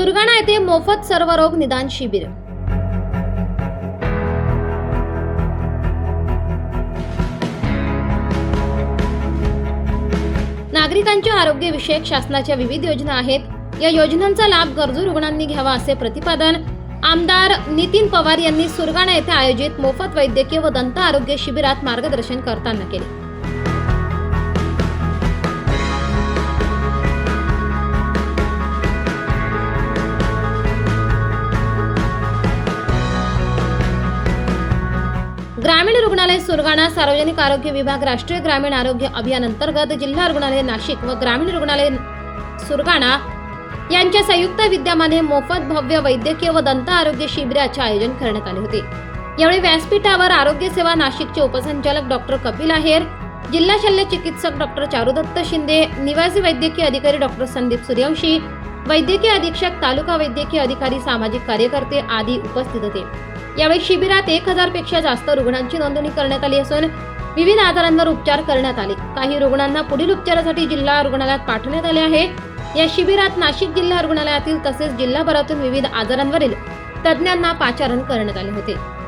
सुरगाणा येथे मोफत सर्वरोग निदान शिबिर. नागरिकांच्या आरोग्यविषयक शासनाच्या विविध योजना आहेत. या योजनांचा लाभ गरजू रुग्णांनी घ्यावा असे प्रतिपादन आमदार नितीन पवार यांनी सुरगाणा येथे आयोजित मोफत वैद्यकीय व दंत आरोग्य शिबिरात मार्गदर्शन करताना केले. ग्रामीण रुग्णालय सुरगाणा सार्वजनिक आरोग्य विभाग राष्ट्रीय ग्रामीण आरोग्य अभियान अंतर्गत जिल्हा रुग्णालय नाशिक व ग्रामीण रुग्णालय सुरगाणा यांच्या संयुक्त विद्यमाने मोफत भव्य वैद्यकीय व दंत आरोग्य शिबिराचे आयोजन करण्यात आले होते. यावेळी व्यासपीठावर आरोग्य सेवा नाशिकचे उपसंचालक डॉक्टर कपिल आहेर जिल्हा शल्य चिकित्सक डॉक्टर चारुदत्त शिंदे निवासी वैद्यकीय अधिकारी डॉक्टर संदीप सूर्यवंशी वैद्यकीय अधीक्षक तालुका वैद्यकीय अधिकारी सामाजिक कार्यकर्ते आदी उपस्थित होते. यावेळी शिबिरात एक हजारपेक्षा जास्त रुग्णांची नोंदणी करण्यात आली असून विविध आजारांवर उपचार करण्यात आले. काही रुग्णांना पुढील उपचारासाठी जिल्हा रुग्णालयात पाठवण्यात आले आहे. या शिबिरात नाशिक जिल्हा रुग्णालयातील तसेच जिल्हाभरातून विविध आजारांवरील तज्ज्ञांना पाचारण करण्यात आले होते.